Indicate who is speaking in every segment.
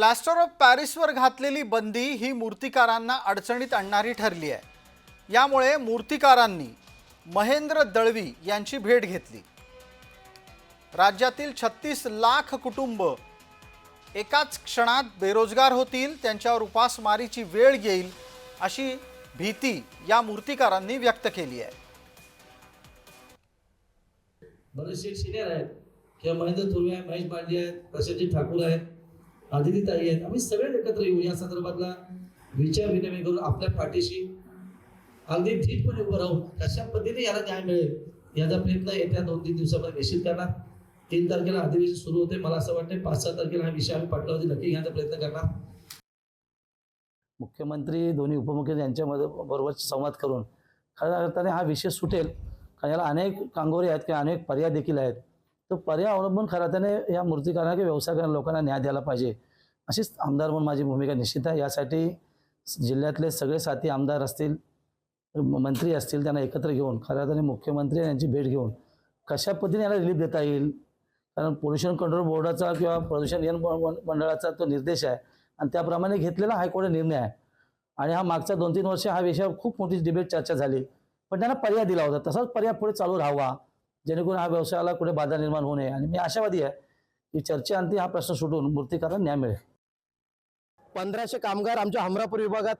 Speaker 1: Plaster of पॅरिसवर घातलेली बंदी ही मूर्तिकारांना अडचणीत आणणारी ठरली आहे. यामुळे मूर्तिकारांनी महेंद्र दळवी यांची भेट घेतली. राज्यातील छत्तीस लाख कुटुंब एकाच क्षणात बेरोजगार होतील त्यांच्यावर उपासमारीची वेळ येईल अशी भीती या मूर्तिकारांनी व्यक्त केली आहे.
Speaker 2: बरेचसे सिनियर आहेत. किंवा महेंद्र थुर्वे आहे महेश पांडे आहेत प्रसिद्धी ठाकूर आहेत. आदिती ताई आहेत. आम्ही सगळे एकत्र येऊ या संदर्भातला विचार विनिमय करून आपल्या पाठीशी अगदी ठीकपणे उभं राहून कशा पद्धतीने याला न्याय मिळेल याचा प्रयत्न येत्या दोन तीन दिवसामध्ये निश्चित करणार. तीन तारखेला अधिवेशन सुरू होते. मला असं वाटतं पाच सहा तारखेला हा विषय आम्ही पाठवला नक्की घेण्याचा प्रयत्न करणार.
Speaker 3: मुख्यमंत्री दोन्ही उपमुख्यमंत्री यांच्यामध्ये बरोबर संवाद करून खऱ्या अर्थाने हा विषय सुटेल. कारण याला अनेक कांगोरे आहेत किंवा अनेक पर्याय देखील आहेत. तो पर्याय अवलंबून खऱ्या त्याने या मूर्तीकारांना किंवा व्यवसाय लोकांना न्याय द्यायला पाहिजे. अशीच आमदार म्हणून माझी भूमिका निश्चित आहे. यासाठी जिल्ह्यातले सगळे साथी आमदार असतील मंत्री असतील त्यांना एकत्र घेऊन खऱ्या अर्थाने मुख्यमंत्री यांची भेट घेऊन कशा पद्धतीने याला रिलीफ देता येईल? कारण पोल्युशन कंट्रोल बोर्डाचा किंवा प्रदूषण नियंत्रण मंडळाचा तो निर्देश आहे आणि त्याप्रमाणे घेतलेला हायकोर्ट निर्णय आहे. आणि हा मागच्या दोन तीन वर्ष हा विषय खूप मोठी डिबेट चर्चा झाली. पण त्यांना पर्याय दिला होता. तसाच पर्याय पुढे चालू राहावा. जेणेकरून हा व्यवसायाला कुठे बाधा निर्माण होऊ नये. आणि मी आशावादी आहे की चर्चेअंती हा प्रश्न सुटून मूर्तिकारांना न्याय मिळेल.
Speaker 4: पंधराशे कामगार आमच्या हमरापूर विभागात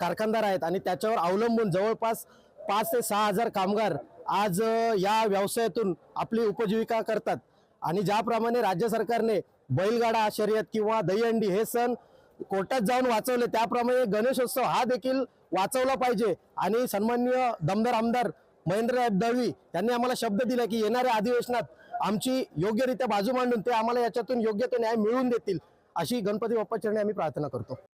Speaker 4: कारखानदार आहेत आणि त्याच्यावर अवलंबून जवळपास पाच ते सहा हजार कामगार आज या व्यवसायातून आपली उपजीविका करतात. आणि ज्याप्रमाणे राज्य सरकारने बैलगाडा शर्यत किंवा दहीहंडी हे सण कोर्टात जाऊन वाचवले त्याप्रमाणे गणेशोत्सव हा देखील वाचवला पाहिजे. आणि सन्माननीय दमदार आमदार महेंद्र दळवी यांनी आम्हाला शब्द दिला की येणाऱ्या अधिवेशनात आमची योग्यरित्या बाजू मांडून ते आम्हाला याच्यातून योग्य तो न्याय मिळवून देतील अशी गणपती बाप्पा चरणी आम्ही प्रार्थना करतो.